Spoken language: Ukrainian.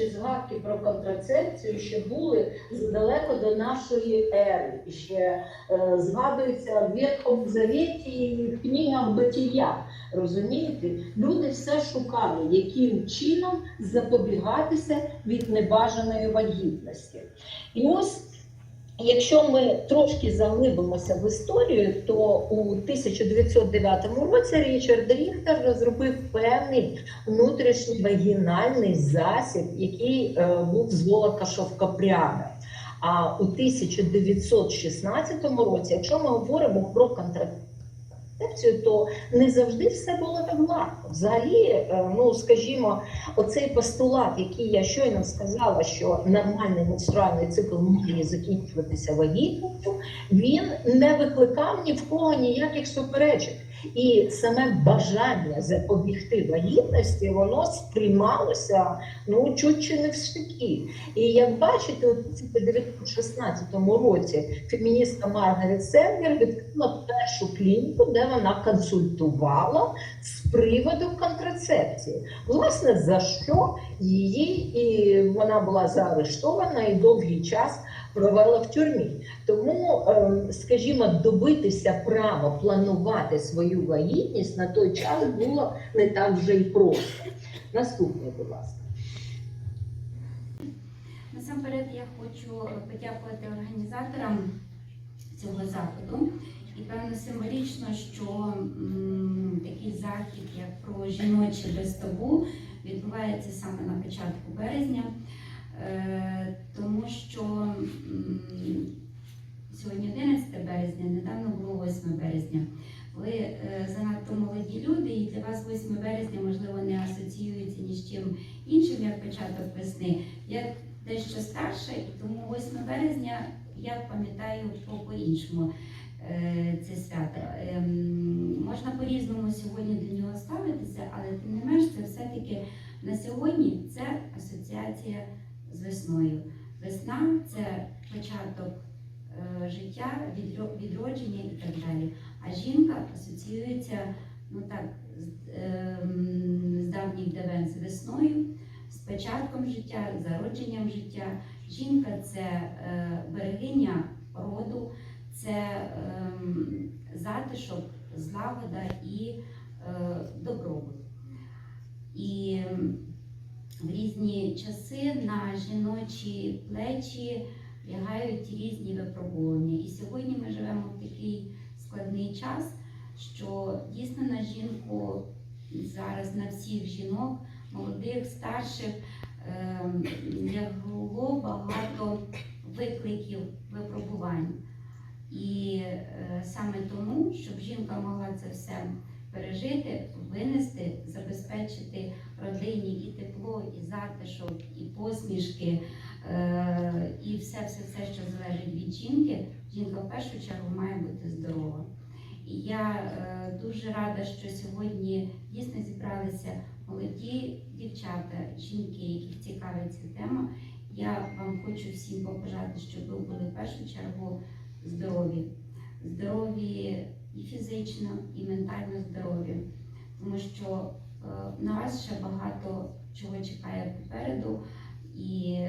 перші згадки про контрацепцію ще були далеко до нашої ери. Ще е, згадується в Ветхому Завіті і в книгах Батія. Розумієте, люди все шукали, яким чином запобігатися від небажаної вагітності. І ось. Якщо ми трошки заглибимося в історію, то у 1909 році Річард Ріхтер розробив певний внутрішній вагінальний засіб, який е, був з волока шовкопряда. А у 1916 році, якщо ми говоримо про контрацепцію, то не завжди все було так гладко. Взагалі, е, ну скажімо, оцей постулат, який я щойно сказала, що нормальний менструальний цикл має закінчуватися вагітністю, він не викликав ні в кого ніяких суперечок. І саме бажання запобігти вагітності, воно сприймалося ну чуть чи не в штики. І як бачите, у 1916 році феміністка Маргарет Сенгер відкрила першу клініку, де вона консультувала з приводу контрацепції. Власне, за що її і вона була заарештована і довгий час провела в тюрмі. Тому, ем, скажімо, добитися права планувати свою вагітність на той час було не так вже й просто. Наступне, будь ласка. Насамперед я хочу подякувати організаторам цього заходу. І певно символічно, що м, такий захід, як про жіноче без табу, відбувається саме на початку березня, тому що сьогодні 11 березня, недавно було 8 березня. Ви е, занадто молоді люди, і для вас 8 березня, можливо, не асоціюється ні з чим іншим, як початок весни. Я дещо старша, і тому 8 березня я пам'ятаю по- по-іншому е, це свято. Ем, Можна по-різному сьогодні до нього ставитися, але тим не менш це все-таки на сьогодні це асоціація з весною. Весна це початок е, життя, відродження і так далі. А жінка асоціюється ну так, з, ем, з давніх давен з весною, з початком життя, з зародженням життя. Жінка це е, берегиня роду, це ем, затишок, злагода і е, добробут. І ем, в часи на жіночі плечі лягають різні випробування. І сьогодні ми живемо в такий складний час, що дійсно на жінку зараз на всіх жінок, молодих, старших, ем, лягло багато викликів, випробувань. І е, саме тому, щоб жінка могла це все пережити, винести, забезпечити родині і тепло, і затишок, і посмішки, е, і все, все, все, що залежить від жінки, жінка в першу чергу має бути здорова. І я е, дуже рада, що сьогодні дійсно зібралися молоді дівчата, жінки, яких цікавить ця тема. Я вам хочу всім побажати, щоб ви були в першу чергу здорові, здорові і фізично, і ментально здорові, тому що е, нас ще багато чого чекає попереду, і